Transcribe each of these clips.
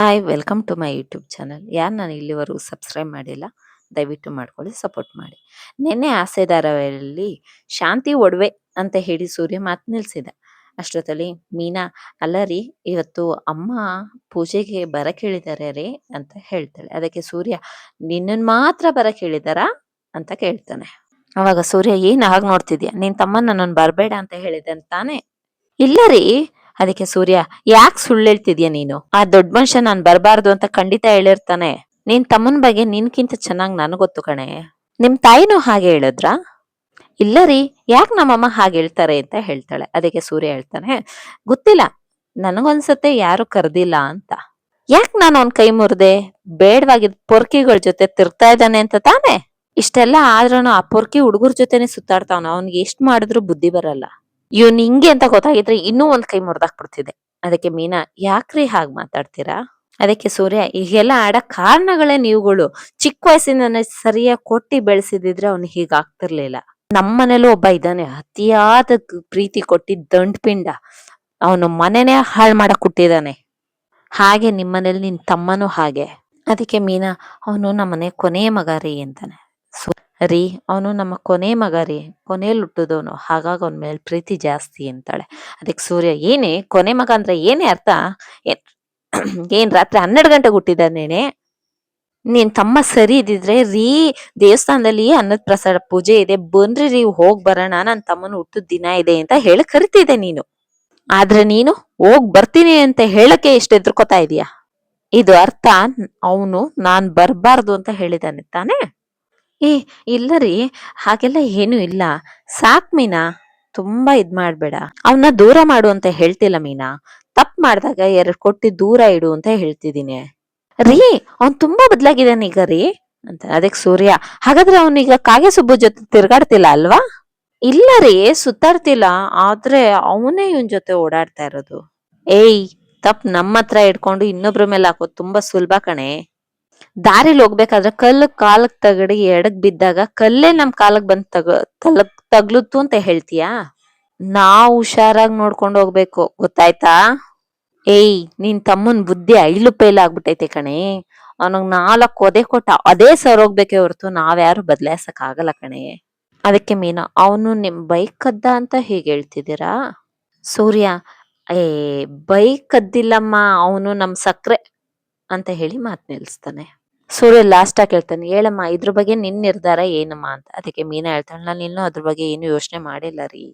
Hi welcome to my YouTube channel ಯಾರು ನಾನು ಇಲ್ಲಿವರೆಗೂ ಸಬ್ಸ್ಕ್ರೈಬ್ ಮಾಡಿಲ್ಲ, ದಯವಿಟ್ಟು ಮಾಡ್ಕೊಳ್ಳಿ ಸಪೋರ್ಟ್ ಮಾಡಿ. ನಿನ್ನೆ ಆಸೆ ಶಾಂತಿ ಒಡವೆ ಅಂತ ಹೇಳಿ ಸೂರ್ಯ ಮಾತು ನಿಲ್ಸಿದೆ. ಅಷ್ಟೊತ್ತಲ್ಲಿ ಮೀನಾ, ಅಲ್ಲ ರೀ, ಇವತ್ತು ಅಮ್ಮ ಪೂಜೆಗೆ ಬರ ಕೇಳಿದಾರೆ ರೀ ಅಂತ ಹೇಳ್ತಾಳೆ. ಅದಕ್ಕೆ ಸೂರ್ಯ, ನಿನ್ನನ್ ಮಾತ್ರ ಬರ ಹೇಳಿದಾರಾ ಅಂತ ಕೇಳ್ತಾನೆ. ಅವಾಗ ಸೂರ್ಯ, ಏನ್ ಹಾಗೆ ನೋಡ್ತಿದ್ಯಾ? ನಿನ್ ತಮ್ಮ ನನ್ನನ್ನು ಬರಬೇಡ ಅಂತ ಹೇಳಿದಂತಾನೆ ಇಲ್ಲ ರೀ ಅದಕ್ಕೆ ಸೂರ್ಯ, ಯಾಕೆ ಸುಳ್ಳು ಹೇಳ್ತಿದ್ಯಾ ನೀನು? ಆ ದೊಡ್ಡ ಮನುಷ್ಯ ನಾನ್ ಬರಬಾರ್ದು ಅಂತ ಖಂಡಿತ ಹೇಳಿರ್ತಾನೆ. ನಿನ್ ತಮ್ಮನ ಬಗ್ಗೆ ನಿನ್ಕಿಂತ ಚೆನ್ನಾಗ್ ನನಗ್ ಗೊತ್ತು ಕಣೆ. ನಿಮ್ ತಾಯಿನೂ ಹಾಗೆ ಹೇಳಿದ್ರ? ಇಲ್ಲ ರೀ, ಯಾಕೆ ನಮ್ಮಮ್ಮ ಹಾಗೆ ಹೇಳ್ತಾರೆ ಅಂತ ಹೇಳ್ತಾಳೆ. ಅದಕ್ಕೆ ಸೂರ್ಯ ಹೇಳ್ತಾನೆ, ಗೊತ್ತಿಲ್ಲ ನನಗೊಂದ್ಸತ್ತೆ ಯಾರು ಕರೆದಿಲ್ಲ ಅಂತ. ಯಾಕೆ ನಾನು ಅವನ್ ಕೈ ಮುರ್ದೆ? ಬೇಡವಾಗಿದ್ ಪೊರ್ಕಿಗಳ ಜೊತೆ ತಿರ್ತಾ ಇದ್ದಾನೆ ಅಂತ ತಾನೆ? ಇಷ್ಟೆಲ್ಲ ಆದ್ರೂ ಆ ಪೊರ್ಕಿ ಹುಡುಗರ ಜೊತೆನೆ ಸುತ್ತಾಡ್ತಾವನ? ಅವ್ನಿಗೆ ಎಷ್ಟ್ ಮಾಡಿದ್ರು ಬುದ್ಧಿ ಬರಲ್ಲ. ಇವ್ನ್ ಹಿಂಗೆ ಅಂತ ಗೊತ್ತಾಗಿದ್ರೆ ಇನ್ನೂ ಒಂದ್ ಕೈ ಮುರ್ದಾಕ್ಬಿಡ್ತಿದೆ ಅದಕ್ಕೆ ಮೀನಾ, ಯಾಕ್ರಿ ಹಾಗ್ ಮಾತಾಡ್ತೀರಾ? ಅದಕ್ಕೆ ಸೂರ್ಯ, ಈಗೆಲ್ಲ ಆಡ ಕಾರಣಗಳೇ ನೀವುಗಳು. ಚಿಕ್ಕ ವಯಸ್ಸಿನ ಸರಿಯಾಗಿ ಕೊಟ್ಟಿ ಬೆಳೆಸಿದಿದ್ರೆ ಅವ್ನು ಹೀಗಾಗ್ತಿರ್ಲಿಲ್ಲ ನಮ್ಮನೇಲೂ ಒಬ್ಬ ಇದ್ದಾನೆ, ಅತಿಯಾದ ಪ್ರೀತಿ ಕೊಟ್ಟಿ ದಂಡ್ಪಿಂಡ. ಅವನು ಮನೆನೇ ಹಾಳು ಮಾಡಕ್ ಹುಟ್ಟಿದಾನೆ. ಹಾಗೆ ನಿಮ್ಮನೇಲಿ ನಿನ್ ತಮ್ಮನೂ ಹಾಗೆ. ಅದಕ್ಕೆ ಮೀನಾ, ಅವನು ನಮ್ಮನೆ ಕೊನೆಯ ಮಗ ರೀ ಅಂತಾನೆ. ರೀ, ಅವನು ನಮ್ಮ ಕೊನೆ ಮಗ ರೀ ಕೊನೆಯಲ್ಲಿ ಹುಟ್ಟಿದವನು ಹಾಗಾಗಿ ಅವನ ಮೇಲೆ ಪ್ರೀತಿ ಜಾಸ್ತಿ ಅಂತಾಳೆ. ಅದಕ್ಕೆ ಸೂರ್ಯ, ಏನೇ, ಕೊನೆ ಮಗ ಅಂದ್ರೆ ಏನೇ ಅರ್ಥ? ಏನ್ ರಾತ್ರಿ ಹನ್ನೆರಡು ಗಂಟೆಗೆ ಹುಟ್ಟಿದಾನೇನೆ ನಿನ್ ತಮ್ಮ ಸರಿ ಇದ್ದಿದ್ರೆ ರೀ, ದೇವಸ್ಥಾನದಲ್ಲಿ ಅನ್ನದ ಪ್ರಸಾದ ಪೂಜೆ ಇದೆ ಬನ್ರಿ ರೀ, ಹೋಗ್ ಬರೋಣ ನನ್ನ ತಮ್ಮನ ಹುಟ್ಟಿದ ದಿನ ಇದೆ ಅಂತ ಹೇಳಿ ಕರಿತಿದ್ದೆ ನೀನು. ಆದ್ರೆ ನೀನು ಹೋಗ್ ಬರ್ತೀನಿ ಅಂತ ಹೇಳಕ್ಕೆ ಎಷ್ಟು ಎದುರ್ಕೊತಾ ಇದೀಯ? ಇದು ಅರ್ಥ, ಅವನು ನಾನ್ ಬರ್ಬಾರ್ದು ಅಂತ ಹೇಳಿದಾನೆ ತಾನೇ? ಏ ಇಲ್ಲ ರೀ ಹಾಗೆಲ್ಲ ಏನು ಇಲ್ಲ. ಸಾಕ್ ಮೀನಾ, ತುಂಬಾ ಇದ್ ಮಾಡ್ಬೇಡ. ಅವನ್ನ ದೂರ ಮಾಡು ಅಂತ ಹೇಳ್ತಿಲ್ಲ ಮೀನಾ. ತಪ್ಪು ಮಾಡಿದಾಗ ಎರಡ್ ಕೊಟ್ಟಿ ದೂರ ಇಡು ಅಂತ ಹೇಳ್ತಿದೀನಿ ರೀ, ಅವ್ನ್ ತುಂಬಾ ಬದ್ಲಾಗಿದ್ದಾನೆ ಈಗ ರೀ. ಅಂತ, ಅದಕ್ಕೆ ಸೂರ್ಯ, ಹಾಗಾದ್ರೆ ಅವನೀಗ ಕಾಗೆ ಸುಬ್ಬು ಜೊತೆ ತಿರ್ಗಾಡ್ತಿಲ್ಲ ಅಲ್ವಾ? ಇಲ್ಲ ರೀ, ಸುತ್ತಾಡ್ತಿಲ್ಲ. ಆದ್ರೆ ಅವನೇ ಇವನ್ ಜೊತೆ ಓಡಾಡ್ತಾ ಇರೋದು. ಏಯ್ ತಪ್ ನಮ್ಮ ಹತ್ರ ಇಟ್ಕೊಂಡು ಇನ್ನೊಬ್ರ ಮೇಲೆ ಹಾಕೋದು ತುಂಬಾ ಸುಲಭ ಕಣೆ. ದಾರಿಲಿ ಹೋಗ್ಬೇಕಾದ್ರೆ ಕಲ್ಲು ಕಾಲಕ್ ತಗಡಿ ಎಡಗ್ ಬಿದ್ದಾಗ ಕಲ್ಲೇ ನಮ್ ಕಾಲಕ್ ಬಂದ್ ತಗ ತಲಕ್ ತಗ್ಲುತ್ತು ಅಂತ ಹೇಳ್ತೀಯಾ? ನಾವು ಹುಷಾರಾಗಿ ನೋಡ್ಕೊಂಡು ಹೋಗ್ಬೇಕು, ಗೊತ್ತಾಯ್ತಾ? ಏಯ್, ನಿನ್ ತಮ್ಮನ್ ಬುದ್ಧಿ ಐಲು ಪೈಲ್ ಆಗ್ಬಿಟ್ಟೈತೆ ಕಣೆ. ಅವನಗ್ ನಾಲ್ಕ್ ಒದೆ ಕೊಟ್ಟ ಅದೇ ಸರೋಗ್ಬೇಕೇ ಹೊರತು ನಾವ್ಯಾರು ಬದ್ಲಾಯ್ಸಕ್ ಆಗಲ್ಲ ಕಣೆ. ಅದಕ್ಕೆ ಮೀನಾ, ಅವನು ನಿಮ್ ಬೈಕ್ ಕದ್ದ ಅಂತ ಹೀಗೆ ಹೇಳ್ತಿದ್ದೀರಾ? ಸೂರ್ಯ, ಏ, ಬೈಕ್ ಕದ್ದಿಲ್ಲಮ್ಮ, ಅವನು ನಮ್ ಸಕ್ರೆ ಅಂತ ಹೇಳಿ ಮಾತ್ ನಿಲ್ಸ್ತಾನೆ. ಸೂರ್ಯ ಲಾಸ್ಟ್ ಆಗಿ ಹೇಳ್ತಾನೆ, ಹೇಳಮ್ಮ, ಇದ್ರ ಬಗ್ಗೆ ನಿನ್ ನಿರ್ಧಾರ ಏನಮ್ಮ ಅಂತ. ಅದಕ್ಕೆ ಮೀನಾ ಹೇಳ್ತಾಳೆ, ನಾನು ಇನ್ನೂ ಅದ್ರ ಬಗ್ಗೆ ಏನು ಯೋಚನೆ ಮಾಡಿಲ್ಲ ರೀ.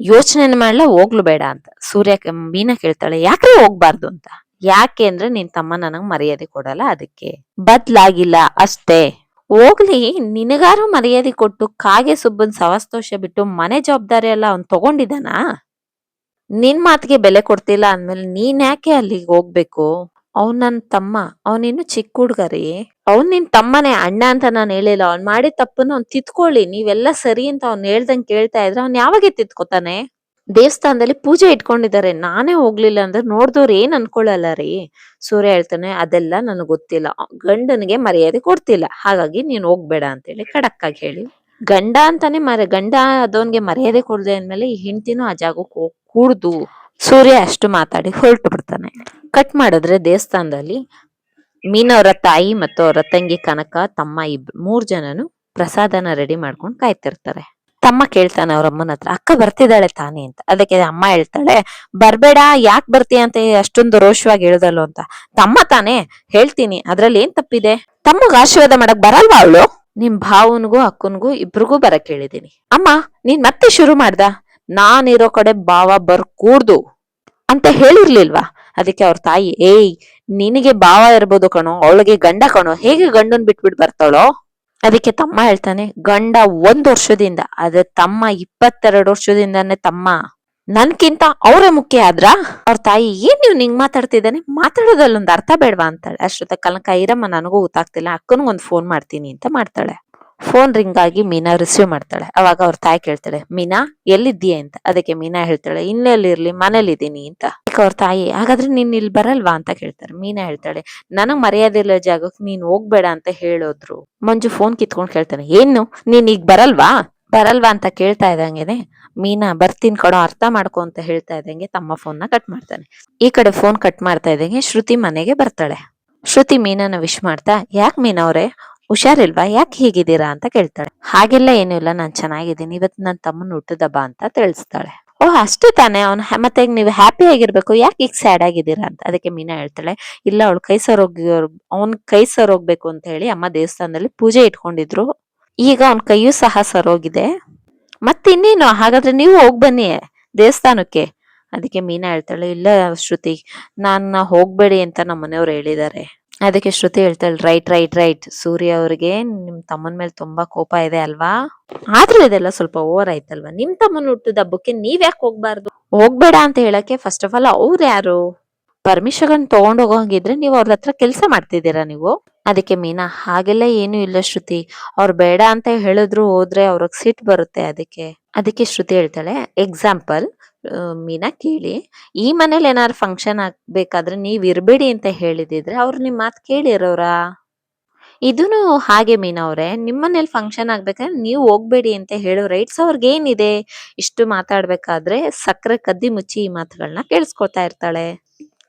ಯೋಚನೆ ಮಾಡ್ಲಾ? ಹೋಗ್ಲು ಬೇಡ ಅಂತ. ಸೂರ್ಯ ಮೀನಾ ಕೇಳ್ತಾಳೆ, ಯಾಕ್ರೆ ಹೋಗ್ಬಾರ್ದು ಅಂತ? ಯಾಕೆ ಅಂದ್ರೆ ನಿನ್ ತಮ್ಮ ನನಗ್ ಮರ್ಯಾದೆ ಕೊಡಲ್ಲ, ಅದಕ್ಕೆ. ಬದ್ಲಾಗಿಲ್ಲ, ಅಷ್ಟೇ. ಹೋಗ್ಲಿ, ನಿನಗಾರು ಮರ್ಯಾದೆ ಕೊಟ್ಟು ಕಾಗೆ ಸುಬ್ಬನ್ ಸವಸ್ತೋಷ ಬಿಟ್ಟು ಮನೆ ಜವಾಬ್ದಾರಿ ಎಲ್ಲ ಅವ್ನ್ ತಗೊಂಡಿದಾನಾ ನಿನ್ ಮಾತಿಗೆ ಬೆಲೆ ಕೊಡ್ತಿಲ್ಲ ಅಂದ್ಮೇಲೆ ನೀನ್ ಯಾಕೆ ಅಲ್ಲಿಗೆ ಹೋಗ್ಬೇಕು? ಅವ್ನ್ ನನ್ ತಮ್ಮ ಅವನಿನ್ನು ಚಿಕ್ಕ ಹುಡ್ಗ ರೀ ಅವ್ನ್ ನಿನ್ ತಮ್ಮನೇ, ಅಣ್ಣ ಅಂತ ನಾನ್ ಹೇಳಿಲ್ಲ. ಅವ್ನ್ ಮಾಡಿದ ತಪ್ಪನ್ನ ಅವ್ನ್ ತಿತ್ಕೊಳ್ಳಿ ನೀವೆಲ್ಲ ಸರಿ ಅಂತ ಅವ್ನ್ ಹೇಳ್ದಂಗ್ ಕೇಳ್ತಾ ಇದ್ರೆ ಅವ್ನ್ ಯಾವಾಗ ತಿದ್ಕೋತಾನೆ? ದೇವಸ್ಥಾನದಲ್ಲಿ ಪೂಜೆ ಇಟ್ಕೊಂಡಿದ್ದಾರೆ. ನಾನೇ ಹೋಗ್ಲಿಲ್ಲ ಅಂದ್ರೆ ನೋಡ್ದವ್ರು ಏನ್ ಅನ್ಕೊಳ್ಳಲ್ಲ ರೀ? ಸೂರ್ಯ ಹೇಳ್ತಾನೆ, ಅದೆಲ್ಲ ನನಗೆ ಗೊತ್ತಿಲ್ಲ. ಗಂಡನಿಗೆ ಮರ್ಯಾದೆ ಕೊಡ್ತಿಲ್ಲ. ಹಾಗಾಗಿ ನೀನ್ ಹೋಗ್ಬೇಡ ಅಂತೇಳಿ ಖಡಕ್ ಆಗಿ ಹೇಳಿ. ಗಂಡ ಅಂತಾನೆ ಮರ, ಗಂಡ ಅದವನ್ಗೆ ಮರ್ಯಾದೆ ಕೊಡದೆ ಅಂದ್ಮೇಲೆ ಈ ಹೆಂಡ್ತಿನೂ ಆ ಜಾಗಕ್ಕೆ ಹೋಗ್ ಕೂಡ್ದು. ಸೂರ್ಯ ಅಷ್ಟು ಮಾತಾಡಿ ಹೊರಟು ಬಿಡ್ತಾನೆ. ಕಟ್ ಮಾಡಿದ್ರೆ ದೇವಸ್ಥಾನದಲ್ಲಿ ಮೀನಾ ತಾಯಿ ಮತ್ತು ಅವರ ತಂಗಿ ಕನಕ, ತಮ್ಮ ಇಬ್, ಮೂರ್ ಜನನು ಪ್ರಸಾದನ ರೆಡಿ ಮಾಡ್ಕೊಂಡು ಕಾಯ್ತಿರ್ತಾರೆ. ತಮ್ಮ ಕೇಳ್ತಾನೆ ಅವ್ರ ಅಮ್ಮನ ಹತ್ರ, ಅಕ್ಕ ಬರ್ತಿದ್ದಾಳೆ ತಾನೇ ಅಂತ. ಅದಕ್ಕೆ ಅಮ್ಮ ಹೇಳ್ತಾಳೆ, ಬರ್ಬೇಡ, ಯಾಕೆ ಬರ್ತೀಯ ಅಂತ ಅಷ್ಟೊಂದು ರೋಷವಾಗಿ ಹೇಳ್ದಲ್ಲು ಅಂತ. ತಮ್ಮ ತಾನೇ, ಹೇಳ್ತೀನಿ, ಅದ್ರಲ್ಲಿ ಏನ್ ತಪ್ಪಿದೆ? ತಮ್ಮಗ್ ಆಶೀರ್ವಾದ ಮಾಡಕ್ ಬರಲ್ವಾ ಅವಳು? ನಿಮ್ ಭಾವನ್ಗೂ, ಅಕ್ಕನ್ಗೂ ಇಬ್ರಿಗೂ ಬರಕ್ ಹೇಳಿದೀನಿ ಅಮ್ಮ, ನೀನ್ ಮತ್ತೆ ಶುರು ಮಾಡ್ದ? ನಾನಿರೋ ಕಡೆ ಭಾವ ಬರ್ಕೂರ್ದು ಅಂತ ಹೇಳಿರ್ಲಿಲ್ವಾ? ಅದಕ್ಕೆ ಅವ್ರ ತಾಯಿ, ಏಯ್, ನಿನಗೆ ಭಾವ ಇರ್ಬೋದು ಕಣೋ, ಅವಳಿಗೆ ಗಂಡ ಕಣೋ, ಹೇಗೆ ಗಂಡನ್ ಬಿಟ್ಬಿಟ್ಟು ಬರ್ತಾಳೋ? ಅದಕ್ಕೆ ತಮ್ಮ ಹೇಳ್ತಾನೆ, ಗಂಡ ಒಂದ್ ವರ್ಷದಿಂದ ಅದ ತಮ್ಮ ಇಪ್ಪತ್ತೆರಡು ವರ್ಷದಿಂದಾನೆ ತಮ್ಮ. ನನ್ಕಿಂತ ಅವರೇ ಮುಖ್ಯ ಆದ್ರ? ಅವ್ರ ತಾಯಿ, ಏನ್ ನೀವ್ ನಿಂಗ್ ಮಾತಾಡ್ತಿದ್ದಾನೆ? ಮಾತಾಡೋದಲ್ಲೊಂದು ಅರ್ಥ ಬೇಡವಾ? ಅಂತಾಳೆ. ಅಷ್ಟೊತ್ತ ಕನಕ, ಇರಮ್ಮ, ನನಗೂ ಗೊತ್ತಾಗ್ತಿಲ್ಲ ಅಕ್ಕನಿಗೆ ಒಂದ್ ಫೋನ್ ಮಾಡ್ತೀನಿ ಅಂತ ಮಾಡ್ತಾಳೆ. ಫೋನ್ ರಿಂಗ್ ಆಗಿ ಮೀನಾ ರಿಸೀವ್ ಮಾಡ್ತಾಳೆ. ಅವಾಗ ಅವ್ರ ತಾಯಿ ಕೇಳ್ತಾಳೆ, ಮೀನಾ, ಎಲ್ಲಿದ್ದೀಯ ಅಂತ? ಅದಕ್ಕೆ ಮೀನಾ ಹೇಳ್ತಾಳೆ ಇನ್ನೆಲ್ಲಿರ್ಲಿ ಮನೇಲಿದ್ದೀನಿ ಅಂತ. ಅವ್ರ ತಾಯಿ, ಹಾಗಾದ್ರೆ ನೀನ್ ಇಲ್ಲಿ ಬರಲ್ವಾ? ಅಂತ ಕೇಳ್ತಾರೆ. ಮೀನಾ ಹೇಳ್ತಾಳೆ, ನನಗ್ ಮರ್ಯಾದೆ ಇಲ್ಲ ಜಾಗಕ್ಕೆ ನೀನ್ ಹೋಗ್ಬೇಡ ಅಂತ ಹೇಳೋದ್ರು. ಮಂಜು ಫೋನ್ ಕಿತ್ಕೊಂಡ್ ಕೇಳ್ತಾನೆ, ಏನು? ನೀನ್ ಈಗ ಬರಲ್ವಾ? ಬರಲ್ವಾ ಅಂತ ಕೇಳ್ತಾ ಇದ್ದಂಗೆನೆ, ಮೀನಾ ಬರ್ತೀನಿ ಕಣೋ ಅರ್ಥ ಮಾಡ್ಕೊ ಅಂತ ಹೇಳ್ತಾ ಇದ್ದಂಗೆ ತಮ್ಮ ಫೋನ್ನ ಕಟ್ ಮಾಡ್ತಾನೆ. ಈ ಕಡೆ ಫೋನ್ ಕಟ್ ಮಾಡ್ತಾ ಇದ್ದಂಗೆ ಶ್ರುತಿ ಮನೆಗೆ ಬರ್ತಾಳೆ. ಶ್ರುತಿ ಮೀನಾನ ವಿಶ್ ಮಾಡ್ತಾ, ಯಾಕೆ ಮೀನಾ ಅವ್ರೆ? ಹುಷಾರಿಲ್ವಾ? ಯಾಕೆ ಹೀಗಿದ್ದೀರಾ ಅಂತ ಕೇಳ್ತಾಳೆ. ಹಾಗೆಲ್ಲ ಏನೂ ಇಲ್ಲ, ನಾನ್ ಚೆನ್ನಾಗಿದ್ದೀನಿ. ಇವತ್ತು ನನ್ನ ತಮ್ಮನ ಹುಟ್ಟದಬ್ಬ ಅಂತ ತಿಳಿಸ್ತಾಳೆ. ಓಹ್, ಅಷ್ಟೇ ತಾನೆ? ಅವ್ನು ಮತ್ತೆ ನೀವು ಹ್ಯಾಪಿ ಆಗಿರ್ಬೇಕು. ಯಾಕೆ ಈಗ ಸ್ಯಾಡ್ ಆಗಿದ್ದೀರಾ ಅಂತ? ಅದಕ್ಕೆ ಮೀನಾ ಹೇಳ್ತಾಳೆ, ಇಲ್ಲ, ಅವಳು ಕೈ ಸರೋಗಿ, ಅವನ್ ಕೈ ಸರೋಗ್ಬೇಕು ಅಂತ ಹೇಳಿ ಅಮ್ಮ ದೇವಸ್ಥಾನದಲ್ಲಿ ಪೂಜೆ ಇಟ್ಕೊಂಡಿದ್ರು. ಈಗ ಅವ್ನ ಕೈಯೂ ಸಹ ಸರೋಗಿದೆ. ಮತ್ತಿನ್ನೇನು ಹಾಗಾದ್ರೆ ನೀವು ಹೋಗ್ ಬನ್ನಿ ದೇವಸ್ಥಾನಕ್ಕೆ. ಅದಕ್ಕೆ ಮೀನಾ ಹೇಳ್ತಾಳೆ, ಇಲ್ಲ ಶ್ರುತಿ, ನಾನು ಹೋಗ್ಬೇಡಿ ಅಂತ ನಮ್ಮ ಮನೆಯವ್ರು ಹೇಳಿದ್ದಾರೆ. ಅದಕ್ಕೆ ಶ್ರುತಿ ಹೇಳ್ತಾಳೆ, ರೈಟ್ ರೈಟ್ ರೈಟ್. ಸೂರ್ಯ ಅವ್ರಿಗೆ ನಿಮ್ ತಮ್ಮನ ಮೇಲೆ ತುಂಬಾ ಕೋಪ ಇದೆ ಅಲ್ವಾ? ಆದ್ರೂ ಇದೆಲ್ಲ ಸ್ವಲ್ಪ ಓವರ್ ಆಯ್ತಲ್ವಾ? ನಿಮ್ ತಮ್ಮನ ಹುಟ್ಟಿದ ಹಬ್ಬಕ್ಕೆ ನೀವ್ ಯಾಕೆ ಹೋಗ್ಬಾರ್ದು? ಹೋಗ್ಬೇಡ ಅಂತ ಹೇಳಕ್ಕೆ ಫಸ್ಟ್ ಆಫ್ ಆಲ್ ಅವ್ರು ಯಾರು? ಪರ್ಮಿಷನ್ ತಗೊಂಡ್ ಹೋಗಂಗಿದ್ರೆ ನೀವು ಅವ್ರ ಹತ್ರ ಕೆಲಸ ಮಾಡ್ತಿದ್ದೀರಾ ನೀವು? ಅದಕ್ಕೆ ಮೀನಾ, ಹಾಗೆಲ್ಲ ಏನು ಇಲ್ಲ ಶ್ರುತಿ. ಅವ್ರು ಬೇಡ ಅಂತ ಹೇಳಿದ್ರು ಹೋದ್ರೆ ಅವ್ರಿಗೆ ಸಿಟ್ ಬರುತ್ತೆ ಅದಕ್ಕೆ. ಅದಕ್ಕೆ ಶ್ರುತಿ ಹೇಳ್ತಾಳೆ ಎಕ್ಸಾಂಪಲ್ ಮೀನಾ ಕೇಳಿ. ಈ ಮನೇಲಿ ಏನಾದ್ರು ಫಂಕ್ಷನ್ ಆಗ್ಬೇಕಾದ್ರೆ ನೀವ್ ಇರ್ಬೇಡಿ ಅಂತ ಹೇಳಿದಿದ್ರೆ ಅವ್ರು ನಿಮ್ ಮಾತು ಕೇಳಿರೋರಾ? ಇದೂ ಹಾಗೆ ಮೀನಾ ಅವ್ರೆ ನಿಮ್ಮನೇಲಿ ಫಂಕ್ಷನ್ ಆಗ್ಬೇಕಾದ್ರೆ ನೀವು ಹೋಗ್ಬೇಡಿ ಅಂತ ಹೇಳೋ ರೈಟ್ಸ್ ಅವ್ರಿಗೆ ಏನಿದೆ? ಇಷ್ಟು ಮಾತಾಡ್ಬೇಕಾದ್ರೆ ಸಕ್ಕರೆ ಕದ್ದಿ ಮುಚ್ಚಿ ಈ ಮಾತುಗಳನ್ನ ಕೇಳಿಸ್ಕೊತಾ ಇರ್ತಾಳೆ.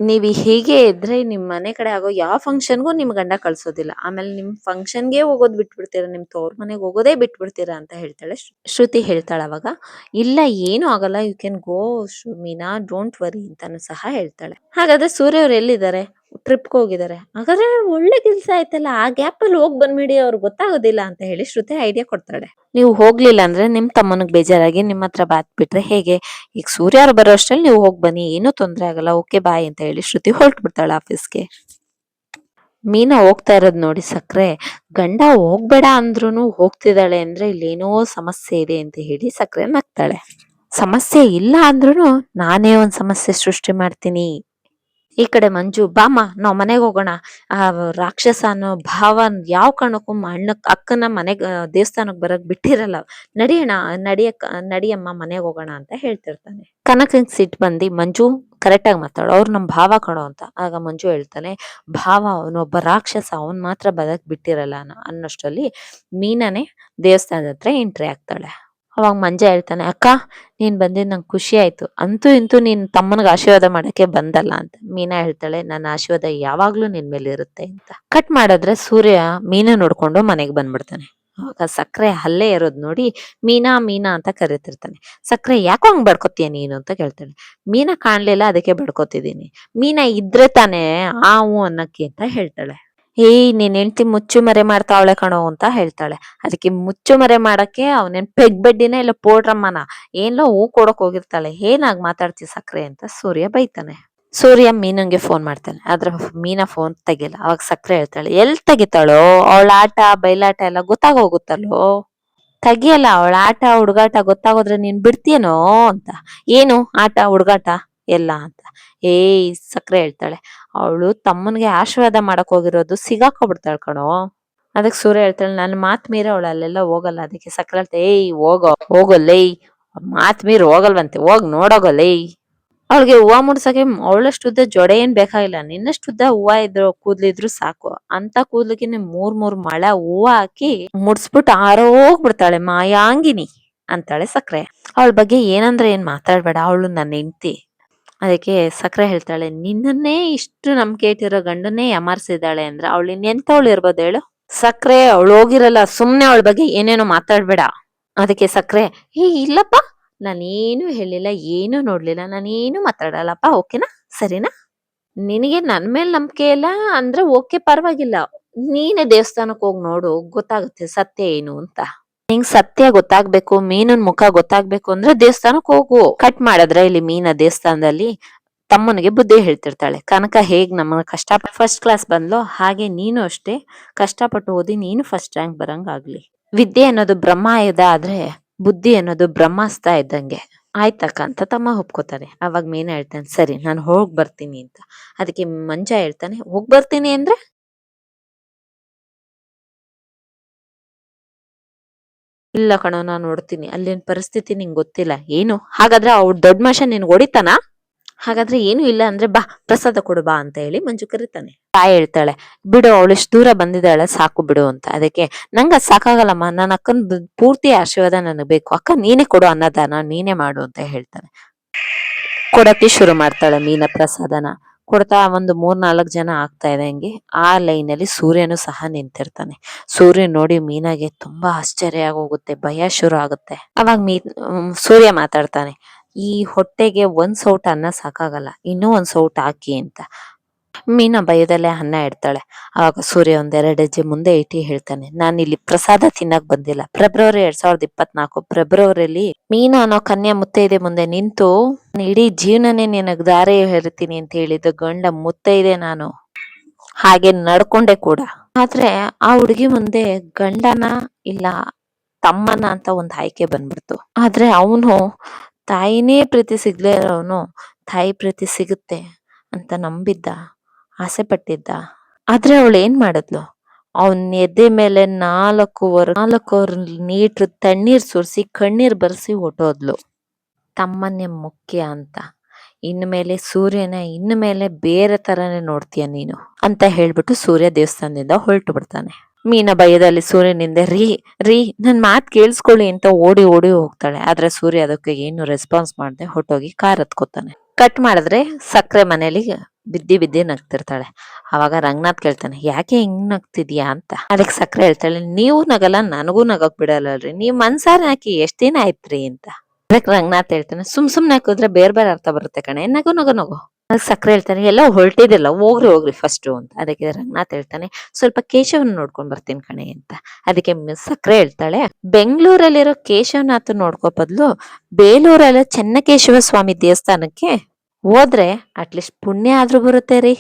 ನೀವ್ ಹೀಗೆ ಇದ್ರೆ ನಿಮ್ ಮನೆ ಕಡೆ ಆಗೋ ಯಾವ ಫಂಕ್ಷನ್ಗೂ ನಿಮ್ ಗಂಡ ಕಳ್ಸೋದಿಲ್ಲ. ಆಮೇಲೆ ನಿಮ್ ಫಂಕ್ಷನ್ಗೆ ಹೋಗೋದ್ ಬಿಟ್ಬಿಡ್ತೀರಾ, ನಿಮ್ ತವ್ರ ಮನೆಗೆ ಹೋಗೋದೇ ಬಿಟ್ಬಿಡ್ತೀರಾ ಅಂತ ಹೇಳ್ತಾಳೆ ಶ್ರು- ಶ್ರುತಿ ಹೇಳ್ತಾಳೆ ಅವಾಗ. ಇಲ್ಲ, ಏನು ಆಗಲ್ಲ you can go Meena don't worry ಅಂತಾನು ಸಹ ಹೇಳ್ತಾಳೆ. ಹಾಗಾದ್ರೆ ಸೂರ್ಯ ಅವ್ರು ಎಲ್ಲಿದ್ದಾರೆ? ಟ್ರಿಪ್ಗೆ ಹೋಗಿದ್ದಾರೆ. ಹಾಗಾದ್ರೆ ಒಳ್ಳೆ ಕೆಲ್ಸ ಆಯ್ತಲ್ಲ, ಆ ಗ್ಯಾಪ್ ಅಲ್ಲಿ ಹೋಗ್ ಬಂದ್ಬಿಡಿ ಅವ್ರಿಗೆ ಗೊತ್ತಾಗೋದಿಲ್ಲ ಅಂತ ಹೇಳಿ ಶ್ರುತಿ ಐಡಿಯಾ ಕೊಡ್ತಾಳೆ. ನೀವು ಹೋಗ್ಲಿಲ್ಲ ಅಂದ್ರೆ ನಿಮ್ ತಮ್ಮನಿಗೆ ಬೇಜಾರಾಗಿ ನಿಮ್ಮ ಹತ್ರ ಬಾತ್ ಬಿಟ್ರೆ ಹೇಗೆ? ಈಗ ಸೂರ್ಯ ಅವ್ರು ಬರೋ ಅಷ್ಟ್ರಲ್ಲಿ ನೀವು ಹೋಗ್ ಬನ್ನಿ, ಏನೂ ತೊಂದ್ರೆ ಆಗಲ್ಲ ಓಕೆ ಬಾಯ್ ಅಂತ ಹೇಳಿ ಶ್ರುತಿ ಹೊರಟ್ಬಿಡ್ತಾಳೆ ಆಫೀಸ್ಗೆ ಮೀನಾ ಹೋಗ್ತಾ ಇರೋದ್ ನೋಡಿ ಸಕ್ರೆ, ಗಂಡ ಹೋಗ್ಬೇಡ ಅಂದ್ರೂನು ಹೋಗ್ತಿದ್ದಾಳೆ ಅಂದ್ರೆ ಇಲ್ಲೇನೋ ಸಮಸ್ಯೆ ಇದೆ ಅಂತ ಹೇಳಿ ಸಕ್ರೆ ನಗ್ತಾಳೆ. ಸಮಸ್ಯೆ ಇಲ್ಲ ಅಂದ್ರೂ ನಾನೇ ಒಂದ್ ಸಮಸ್ಯೆ ಸೃಷ್ಟಿ ಮಾಡ್ತೀನಿ. ಈ ಕಡೆ ಮಂಜು, ಬಾಮ್ಮ, ನಾವ್ ಮನೆಗೆ ಹೋಗೋಣ. ಆ ರಾಕ್ಷಸ ಅನ್ನೋ ಭಾವ ಯಾವ ಕಾರಣಕ್ಕೂ ಅಣ್ಣ, ಅಕ್ಕನ ಮನೆಗ್ ದೇವಸ್ಥಾನಕ್ ಬರಕ್ ಬಿಟ್ಟಿರಲ್ಲ. ನಡಿಯೋಣ ನಡಿಯಕ್ ನಡಿಯಮ್ಮ ಮನೆಗೆ ಹೋಗೋಣ ಅಂತ ಹೇಳ್ತಿರ್ತಾನೆ. ಕನಕಂಗ್ ಸಿಟ್ ಬಂದಿ, ಮಂಜು ಕರೆಕ್ಟ್ ಆಗಿ ಮಾತಾಡು. ಅವ್ರು ನಮ್ ಭಾವ ಕಣೋ ಅಂತ. ಆಗ ಮಂಜು ಹೇಳ್ತಾನೆ, ಭಾವ ಅವನೊಬ್ಬ ರಾಕ್ಷಸ. ಅವನ್ ಮಾತ್ರ ಬದಕ್ ಬಿಟ್ಟಿರಲ್ಲ ಅನ್ನೋ ಅನ್ನೋಷ್ಟರಲ್ಲಿ ಮೀನನೆ ದೇವಸ್ಥಾನದ ಹತ್ರ ಎಂಟ್ರಿ ಆಗ್ತಾಳೆ. ಅವಾಗ ಮಂಜ ಹೇಳ್ತಾನೆ, ಅಕ್ಕ, ನೀನ್ ಬಂದಿದ್ ನಂಗೆ ಖುಷಿ ಆಯ್ತು. ಅಂತೂ ಇಂತೂ ನೀನ್ ತಮ್ಮನಿಗೆ ಆಶೀರ್ವಾದ ಮಾಡಕ್ಕೆ ಬಂದಲ್ಲ ಅಂತ ಮೀನಾ ಹೇಳ್ತಾಳೆ, ನನ್ನ ಆಶೀರ್ವಾದ ಯಾವಾಗ್ಲೂ ನಿನ್ ಮೇಲೆ ಇರುತ್ತೆ ಅಂತ. ಕಟ್ ಮಾಡಿದ್ರೆ ಸೂರ್ಯ ಮೀನಾ ನೋಡ್ಕೊಂಡು ಮನೆಗೆ ಬಂದ್ಬಿಡ್ತಾನೆ. ಅವಾಗ ಸಕ್ಕರೆ ಅಲ್ಲೇ ಇರೋದು ನೋಡಿ ಮೀನಾ ಮೀನಾ ಅಂತ ಕರಿತಿರ್ತಾನೆ. ಸಕ್ಕರೆ ಯಾಕೋ ಹಂಗೆ ಬಡ್ಕೋತೀಯ ನೀನು? ಅಂತ ಕೇಳ್ತಾಳೆ. ಮೀನಾ ಕಾಣ್ಲಿಲ್ಲ, ಅದಕ್ಕೆ ಬಡ್ಕೊತಿದ್ದೀನಿ. ಮೀನಾ ಇದ್ರೆ ತಾನೇ ಆವು ಅನ್ನಕ್ಕೆ ಅಂತ ಹೇಳ್ತಾಳೆ. ಏಯ್, ನಿನ್ ಹೆಂಡ್ತಿ ಮುಚ್ಚು ಮರೆ ಮಾಡ್ತಾವಳೆ ಕಣೋ ಅಂತ ಹೇಳ್ತಾಳೆ. ಅದಕ್ಕೆ ಮುಚ್ಚು ಮರೆ ಮಾಡಕ್ಕೆ ಅವನೇನ್ ಪೆಗ್ ಬಡ್ಡಿನ ಇಲ್ಲ, ಪೋಡ್ರಮ್ಮನ. ಏನ್ಲೋ ಹೂ ಕೊಡಕ್ ಹೋಗಿರ್ತಾಳೆ. ಏನಾಗ್ ಮಾತಾಡ್ತಿ ಸಕ್ರೆ ಅಂತ ಸೂರ್ಯ ಬೈತಾನೆ. ಸೂರ್ಯ ಮೀನಂಗೆ ಫೋನ್ ಮಾಡ್ತಾನೆ. ಆದ್ರೆ ಮೀನಾ ಫೋನ್ ತೆಗಿಲ್ಲ. ಅವಾಗ ಸಕ್ರೆ ಹೇಳ್ತಾಳೆ, ಎಲ್ ತೆಗಿತಾಳೋ? ಅವಳ ಆಟ ಬಯಲಾಟ ಎಲ್ಲ ಗೊತ್ತಾಗೋಗುತ್ತಲ್ಲೋ? ತೆಗಿಯಲ್ಲ, ಅವಳ ಆಟ, ಹುಡುಗಾಟ ಗೊತ್ತಾಗೋದ್ರೆ ನೀನ್ ಬಿಡ್ತೀಯನೋ? ಅಂತ. ಏನು? ಆಟ, ಹುಡುಗಾಟ? ಎಲ್ಲ ಅಂತ. ಏಯ್ ಸಕ್ರೆ ಹೇಳ್ತಾಳೆ. ಅವಳು ತಮ್ಮನ್ಗೆ ಆಶೀರ್ವಾದ ಮಾಡಕ್ ಹೋಗಿರೋದು ಸಿಗಾಕೊಬಿಡ್ತಾಳ ಕಣೋ. ಅದಕ್ಕೆ ಸೂರ್ಯ ಹೇಳ್ತಾಳೆ, ನನ್ನ ಮಾತ್ ಮೀರಿ ಅವಳು ಅಲ್ಲೆಲ್ಲ ಹೋಗಲ್ಲ. ಅದಕ್ಕೆ ಸಕ್ರೆ ಹೇಳ್ತಾ, ಏಯ್, ಹೋಗೋ ಹೋಗೋಲ್ಲೇಯ್ ಮಾತ್ ಮೀರಿ ಹೋಗಲ್ವಂತೆ. ಹೋಗ್ ನೋಡೋಗಲ್ಲೇಯ್ ಅವಳಿಗೆ ಹೂವ ಮುಡ್ಸಕ್ಕೆ ಅವಳಷ್ಟು ಉದ್ದ ಜೊಡೆ ಏನ್ ಬೇಕಾಗಿಲ್ಲ. ನಿನ್ನಷ್ಟು ಉದ್ದ ಹೂವ ಇದ್ರು ಕೂದ್ಲಿದ್ರು ಸಾಕು. ಅಂತ ಕೂದ್ಲಿಗೆ ಮೂರ್ ಮೂರ್ ಮಳ ಹೂವ ಹಾಕಿ ಮುಡ್ಸ್ಬಿಟ್ಟು ಆರೋಗ್ಬಿಡ್ತಾಳೆ ಮಾಯಾಂಗಿನಿ ಅಂತಾಳೆ ಸಕ್ರೆ ಅವಳ ಬಗ್ಗೆ ಏನಂದ್ರೆ ಏನ್ ಮಾತಾಡ್ಬೇಡ. ಅವಳು ನನ್ನ ಹೆಂಡ್ತಿ. ಅದಕ್ಕೆ ಸಕ್ರೆ ಹೇಳ್ತಾಳೆ, ನಿನ್ನನ್ನೇ ಇಷ್ಟು ನಂಬಿಕೆ ಇಟ್ಟಿರೋ ಗಂಡನ್ನೇ ಯಮಾರಿಸಿದ್ದಾಳೆ ಅಂದ್ರೆ ಅವಳು ಇನ್ನೆಂತವಳು ಇರ್ಬೋದು ಹೇಳು? ಸಕ್ರೆ, ಅವಳು ಹೋಗಿರಲ್ಲ, ಸುಮ್ನೆ ಅವಳ ಬಗ್ಗೆ ಏನೇನೋ ಮಾತಾಡ್ಬೇಡ. ಅದಕ್ಕೆ ಸಕ್ರೆ, ಏ, ಇಲ್ಲಪ್ಪ, ನಾನೇನು ಹೇಳಿಲ್ಲ, ಏನು ನೋಡ್ಲಿಲ್ಲ, ನಾನೇನು ಮಾತಾಡಲ್ಲಪ್ಪ, ಓಕೆನಾ? ಸರಿನಾ? ನಿನಗೆ ನನ್ ಮೇಲೆ ನಂಬಿಕೆ ಇಲ್ಲ ಅಂದ್ರೆ ಓಕೆ ಪರವಾಗಿಲ್ಲ. ನೀನೇ ದೇವಸ್ಥಾನಕ್ಕೆ ಹೋಗಿ ನೋಡು, ಗೊತ್ತಾಗುತ್ತೆ ಸತ್ಯ ಏನು ಅಂತ. ನಿಂಗ್ ಸತ್ಯ ಗೊತ್ತಾಗ್ಬೇಕು, ಮೀನನ್ ಮುಖ ಗೊತ್ತಾಗ್ಬೇಕು ಅಂದ್ರೆ ದೇವಸ್ಥಾನಕ್ ಹೋಗು. ಕಟ್ ಮಾಡಿದ್ರೆ ಇಲ್ಲಿ ಮೀನ ದೇವಸ್ಥಾನದಲ್ಲಿ ತಮ್ಮನಿಗೆ ಬುದ್ಧಿ ಹೇಳ್ತಿರ್ತಾಳೆ. ಕನಕ ಹೇಗ್ ನಮ್ಮ ಕಷ್ಟ ಫಸ್ಟ್ ಕ್ಲಾಸ್ ಬಂದ್ಲೋ ಹಾಗೆ ನೀನು ಅಷ್ಟೇ ಕಷ್ಟಪಟ್ಟು ಓದಿ ನೀನು ಫಸ್ಟ್ ರ್ಯಾಂಕ್ ಬರಂಗಾಗ್ಲಿ. ವಿದ್ಯೆ ಅನ್ನೋದು ಬ್ರಹ್ಮ ಆಯುಧ ಆದ್ರೆ ಬುದ್ಧಿ ಅನ್ನೋದು ಬ್ರಹ್ಮಾಸ್ತ ಇದ್ದಂಗೆ ಆಯ್ತಕ್ಕ ಅಂತ ತಮ್ಮ ಒಪ್ಕೋತಾನೆ ಅವಾಗ ಮೀನ ಹೇಳ್ತಾನೆ, ಸರಿ, ನಾನು ಹೋಗ್ ಬರ್ತೀನಿ ಅಂತ. ಅದಕ್ಕೆ ಮಂಜ ಹೇಳ್ತಾನೆ, ಹೋಗ್ ಬರ್ತೀನಿ ಅಂದ್ರೆ ಇಲ್ಲ ಕಣೋ, ನಾನ್ ನೋಡ್ತೀನಿ. ಅಲ್ಲಿನ ಪರಿಸ್ಥಿತಿ ನಿಂಗೆ ಗೊತ್ತಿಲ್ಲ. ಏನು? ಹಾಗಾದ್ರೆ ಅವ್ ದೊಡ್ಡ ಮನುಷ್ಯ ನಿನ್ಗ್ ಹೊಡಿತಾನ? ಹಾಗಾದ್ರೆ ಏನು ಇಲ್ಲ ಅಂದ್ರೆ ಬಾ, ಪ್ರಸಾದ ಕೊಡು ಬಾ ಅಂತ ಹೇಳಿ ಮಂಜು ಕರಿತಾನೆ. ತಾಯಿ ಹೇಳ್ತಾಳೆ, ಬಿಡು, ಅವಳು ಇಷ್ಟು ದೂರ ಬಂದಿದ್ದಾಳೆ, ಸಾಕು ಬಿಡು ಅಂತ. ಅದಕ್ಕೆ, ನಂಗ ಸಾಕಾಗಲ್ಲಮ್ಮ. ನನ್ನ ಅಕ್ಕನ ಪೂರ್ತಿ ಆಶೀರ್ವಾದ ನನಗೆ ಬೇಕು. ಅಕ್ಕ ನೀನೇ ಕೊಡು ಅನ್ನದಾನ, ನೀನೇ ಮಾಡು ಅಂತ ಹೇಳ್ತಾನೆ. ಕೊಡಕ್ಕೆ ಶುರು ಮಾಡ್ತಾಳೆ ಮೀನ ಪ್ರಸಾದನ ಕೊಡ್ತಾ ಒಂದು ಮೂರ್ ನಾಲ್ಕು ಜನ ಆಗ್ತಾ ಇದೆ ಹಂಗೆ. ಆ ಲೈನ್ ಅಲ್ಲಿ ಸೂರ್ಯನು ಸಹ ನಿಂತಿರ್ತಾನೆ. ಸೂರ್ಯ ನೋಡಿ ಮೀನಾಗೆ ತುಂಬಾ ಆಶ್ಚರ್ಯ ಆಗೋಗುತ್ತೆ, ಭಯ ಶುರು ಆಗುತ್ತೆ. ಅವಾಗ ಮೀ ಸೂರ್ಯ ಮಾತಾಡ್ತಾನೆ, ಈ ಹೊಟ್ಟೆಗೆ ಒಂದ್ ಸೌಟ್ ಅನ್ನ ಸಾಕಾಗಲ್ಲ, ಇನ್ನೂ ಒಂದ್ ಸೌಟ್ ಹಾಕಿ ಅಂತ. ಮೀನ ಭಯದಲ್ಲೇ ಅನ್ನ ಇಡ್ತಾಳೆ. ಆವಾಗ ಸೂರ್ಯ ಒಂದೆರಡು ಹೆಜ್ಜೆ ಮುಂದೆ ಇಟ್ಟು ಹೇಳ್ತಾನೆ ನಾನು ಇಲ್ಲಿ ಪ್ರಸಾದ ತಿನ್ನಕ್ ಬಂದಿಲ್ಲ. ಫೆಬ್ರವರಿ ಎರಡ್ ಸಾವಿರದ ಇಪ್ಪತ್ನಾಲ್ಕು ಫೆಬ್ರವರಿಯಲ್ಲಿ ಮೀನಾ ಅನ್ನೋ ಕನ್ಯಾ ಮುತ್ತೈದೆ ಮುಂದೆ ನಿಂತು, "ನಾನ್ ಇಡೀ ಜೀವನನೇ ನಿನಗ್ ದಾರಿ ಹೇಳ್ತೀನಿ ಅಂತ ಹೇಳಿದ್ದು ಗಂಡ ಮುತ್ತೈದೆ ನಾನು. ಹಾಗೆ ನಡ್ಕೊಂಡೆ ಕೂಡ. ಆದ್ರೆ ಆ ಹುಡುಗಿ ಮುಂದೆ ಗಂಡನ ಇಲ್ಲ, ತಮ್ಮನ ಅಂತ ಒಂದ್ ಆಯ್ಕೆ ಬಂದ್ಬಿಡ್ತು. ಆದ್ರೆ ಅವನು, ತಾಯಿನೇ ಪ್ರೀತಿ ಸಿಗ್ಲೇ ಅವನು ತಾಯಿ ಪ್ರೀತಿ ಸಿಗುತ್ತೆ ಅಂತ ನಂಬಿದ್ದ. ಆಸೆ ಪಟ್ಟಿದ್ದ ಆದ್ರೆ ಅವಳು ಏನ್ ಮಾಡಿದ್ಲು? ಅವನ್ ಎದೆ ಮೇಲೆ ನಾಲ್ಕೂವರೆ ನಾಲ್ಕೂವರೆ ಲೀಟ್ರ್ ತಣ್ಣೀರ್ ಸುರಿಸಿ ಕಣ್ಣೀರ್ ಬರ್ಸಿ ಹೊಟ್ಟೋದ್ಲು ತಮ್ಮನ್ನೇ ಮುಖ್ಯ ಅಂತ. ಇನ್ಮೇಲೆ ಸೂರ್ಯನ ಇನ್ಮೇಲೆ ಬೇರೆ ತರನೇ ನೋಡ್ತೀಯ ನೀನು ಅಂತ ಹೇಳ್ಬಿಟ್ಟು ಸೂರ್ಯ ದೇವಸ್ಥಾನದಿಂದ ಹೊರಟು ಬಿಡ್ತಾನೆ. ಮೀನ ಭಯದಲ್ಲಿ ಸೂರ್ಯನಿಂದ ರೀ ರೀ, ನನ್ ಮಾತ್ ಕೇಳಿಸ್ಕೊಳ್ಳಿ ಅಂತ ಓಡಿ ಓಡಿ ಹೋಗ್ತಾಳೆ. ಆದ್ರೆ ಸೂರ್ಯ ಅದಕ್ಕೆ ಏನು ರೆಸ್ಪಾನ್ಸ್ ಮಾಡದೆ ಹೊಟ್ಟೋಗಿ ಕಾರ್ ಹತ್ಕೋತಾನೆ. ಕಟ್ ಮಾಡಿದ್ರೆ ಸಕ್ಕರೆ ಮನೇಲಿ ಬಿದ್ದಿ ಬಿದ್ದಿ ನಗ್ತಿರ್ತಾಳೆ. ಅವಾಗ ರಂಗನಾಥ್ ಕೇಳ್ತಾನೆ, ಯಾಕೆ ಹಿಂಗ್ ನಗ್ತಿದ್ಯಾ ಅಂತ? ಅದಕ್ಕೆ ಸಕ್ಕರೆ ಹೇಳ್ತಾಳೆ, ನೀವು ನಗಲ್ಲ, ನನಗೂ ನಗಕ್ ಬಿಡಲ್ಲರಿ ನೀವ್ ಮನ್ಸಾರ ಹಾಕಿ ಎಷ್ಟ್ ದಿನ ಆಯ್ತ್ರಿ? ಅಂತ. ಅದಕ್ಕೆ ರಂಗನಾಥ್ ಹೇಳ್ತಾನೆ, ಸುಮ್ ಸುಮ್ನೆ ಹಾಕಿದ್ರೆ ಬೇರೆ ಬೇರೆ ಅರ್ಥ ಬರುತ್ತೆ ಕಣೆ, ನಗು ನಗು ನಗು. ಸಕ್ಕರೆ ಹೇಳ್ತಾನೆ, ಎಲ್ಲ ಹೊರಟಿದಿಲ್ಲ ಹೋಗ್ರಿ ಹೋಗ್ರಿ ಫಸ್ಟ್ ಅಂತ. ಅದಕ್ಕೆ ರಂಗನಾಥ್ ಹೇಳ್ತಾನೆ, ಸ್ವಲ್ಪ ಕೇಶವನ ನೋಡ್ಕೊಂಡ್ ಬರ್ತೀನಿ ಕಣೆ ಅಂತ. ಅದಕ್ಕೆ ಮಿಸ್ ಸಕ್ಕರೆ ಹೇಳ್ತಾಳೆ, ಬೆಂಗಳೂರಲ್ಲಿರೋ ಕೇಶವನಾಥ್ ನೋಡ್ಕೋ ಬದಲು ಬೇಲೂರಲ್ಲ ಚೆನ್ನಕೇಶವ ಸ್ವಾಮಿ ದೇವಸ್ಥಾನಕ್ಕೆ ಹೋದ್ರೆ ಅಟ್ಲೀಸ್ಟ್ ಪುಣ್ಯ ಆದ್ರೂ ಬರುತ್ತೆ ರೀ.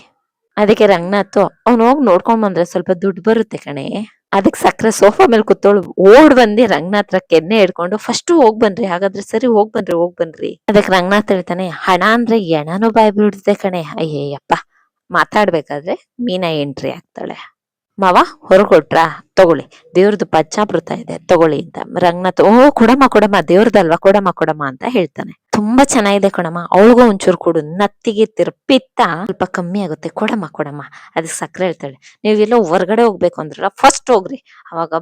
ಅದಕ್ಕೆ ರಂಗನಾಥ್, ಅವ್ನ್ ಹೋಗಿ ನೋಡ್ಕೊಂಡ್ ಬಂದ್ರೆ ಸ್ವಲ್ಪ ದುಡ್ಡು ಬರುತ್ತೆ ಕಣೆ. ಅದಕ್ಕೆ ಸಕ್ಕರೆ ಸೋಫಾ ಮೇಲೆ ಕೂತೋಳು ಓಡ್ ಬಂದಿ ರಂಗನಾಥ್ ಹತ್ರ ಕೆನ್ನೆ ಹಿಡ್ಕೊಂಡು, ಫಸ್ಟ್ ಹೋಗ್ ಬನ್ರಿ, ಹಾಗಾದ್ರೆ ಸರಿ ಹೋಗ್ ಬನ್ರಿ ಹೋಗ್ ಬನ್ರಿ. ಅದಕ್ಕೆ ರಂಗನಾಥ್ ಹೇಳ್ತಾನೆ, ಹಣ ಅಂದ್ರೆ ಎಣನೂ ಬಾಯ್ ಬಿಡುತ್ತೆ ಕಣೆ. ಅಯ್ಯಯ್ಯಪ್ಪ, ಮಾತಾಡ್ಬೇಕಾದ್ರೆ ಮೀನಾ ಎಂಟ್ರಿ ಆಗ್ತಾಳೆ. ಮಾವ, ಹೊರಗೊಟ್ರಾ, ತಗೊಳ್ಳಿ, ದೇವ್ರದ್ದು ಪಚ್ಚಾಮೃತ ಇದೆ, ತಗೊಳ್ಳಿ ಅಂತ. ರಂಗನಾಥ್ ಓ ಕೊಡಮ್ಮ ಕೊಡಮ್ಮ ದೇವ್ರದಲ್ವಾ ಕೊಡಮ್ಮ ಕೊಡಮ್ಮ ಅಂತ ಹೇಳ್ತಾನೆ. ತುಂಬಾ ಚೆನ್ನಾಗಿದೆ ಕೊಡಮ್ಮ ಅವಳಿಗೂ ಒಂಚೂರು ಕೊಡು. ನತ್ತಿಗೆ ತಿರ್ಪಿತ್ತ ಸ್ವಲ್ಪ ಕಮ್ಮಿ ಆಗುತ್ತೆ. ಕೊಡಮ್ಮ ಕೊಡಮ್ಮ. ಅದಕ್ಕೆ ಸಕ್ಕರೆ ಹೇಳ್ತಾಳೆ ನೀವೆಲ್ಲೋ ಹೊರ್ಗಡೆ ಹೋಗ್ಬೇಕು ಅಂದ್ರಲ್ಲ ಫಸ್ಟ್ ಹೋಗ್ರಿ. ಅವಾಗ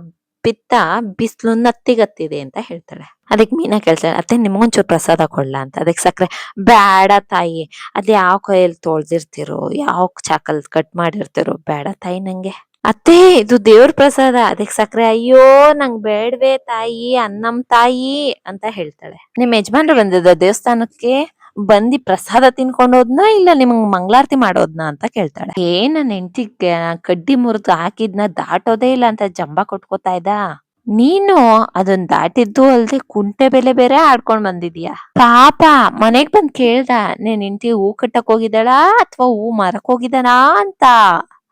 ಪಿತ್ತ ಬಿಸಿಲು ನತ್ತಿಗತ್ತಿದೆ ಅಂತ ಹೇಳ್ತಾಳೆ. ಅದಕ್ಕೆ ಮೀನಾ ಕೇಳ್ತಾಳೆ, ಅತ್ತೆ, ನಿಮ್ಗೊಂಚೂರು ಪ್ರಸಾದ ಕೊಡ್ಲಾ ಅಂತ. ಅದಕ್ಕೆ ಸಕ್ಕರೆ ಬೇಡ ತಾಯಿ. ಅದ್ ಯಾವ ಕೈಯಲ್ಲಿ ತೊಳ್ದಿರ್ತಿರೋ, ಯಾವ ಚಾಕಲ್ ಕಟ್ ಮಾಡಿರ್ತಿರೋ ಬೇಡ ತಾಯಿ ನಂಗೆ. ಅತ್ತೆ, ಇದು ದೇವ್ರ ಪ್ರಸಾದ. ಅದಕ್ಕೆ ಸಕ್ಕರೆ, ಅಯ್ಯೋ, ನಂಗ್ ಬೇಡ್ವೆ ತಾಯಿ, ಅನ್ನಂ ತಾಯಿ ಅಂತ ಹೇಳ್ತಾಳೆ. ನಿಮ್ ಯಜಮಾನ್ರು ಬಂದಿದ್ದ ದೇವಸ್ಥಾನಕ್ಕೆ ಬಂದಿ ಪ್ರಸಾದ ತಿನ್ಕೊಂಡ್ ಹೋದ್ನಾ ಇಲ್ಲ ನಿಮ್ಗ್ ಮಂಗಳಾರತಿ ಮಾಡೋದ್ನ ಅಂತ ಕೇಳ್ತಾಳೆ. ಏ ನನ್ ಕಡ್ಡಿ ಮುರಿದು ಹಾಕಿದ್ನ ದಾಟೋದೇ ಇಲ್ಲ ಅಂತ ಜಂಬ ಕೊಟ್ಕೋತಾ ಇದ್ದ? ನೀನು ಅದನ್ ದಾಟಿದ್ದು ಅಲ್ದೆ ಕುಂಟೆ ಬೆಲೆ ಬೇರೆ ಆಡ್ಕೊಂಡ್ ಬಂದಿದ್ಯಾ? ಪಾಪ, ಮನೆಗ್ ಬಂದ್ ಕೇಳ್ದ, ನೀನ್ ಹೆಂಡತಿ ಹೂ ಕಟ್ಟಕ್ ಹೋಗಿದ್ದಾಳಾ ಅಥವಾ ಹೂ ಮರಕ್ ಹೋಗಿದ್ದಾನಾ ಅಂತ?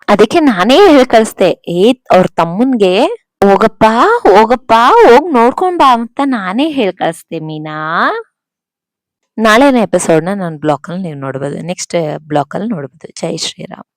ಅದಕ್ಕೆ ನಾನೇ ಹೇಳಿ ಕಳಿಸ್ದೆ ಏ, ಅವ್ರ ತಮ್ಮನ್ಗೆ ಹೋಗಪ್ಪ ಹೋಗಪ್ಪ, ಹೋಗ್ ನೋಡ್ಕೊಂಡ್ ಬಾ ಅಂತ ನಾನೇ ಹೇಳಿ ಕಳಿಸ್ದೆ ಮೀನಾ. ನಾಳೆನ ಎಪಿಸೋಡ್ನ ನಾನು ಬ್ಲಾಕ್ ಅಲ್ಲಿ ನೀವು ನೋಡ್ಬೋದು ನೆಕ್ಸ್ಟ್ ಬ್ಲಾಕ್ ಅಲ್ಲಿ ನೋಡ್ಬೋದು. ಜೈ ಶ್ರೀರಾಮ್.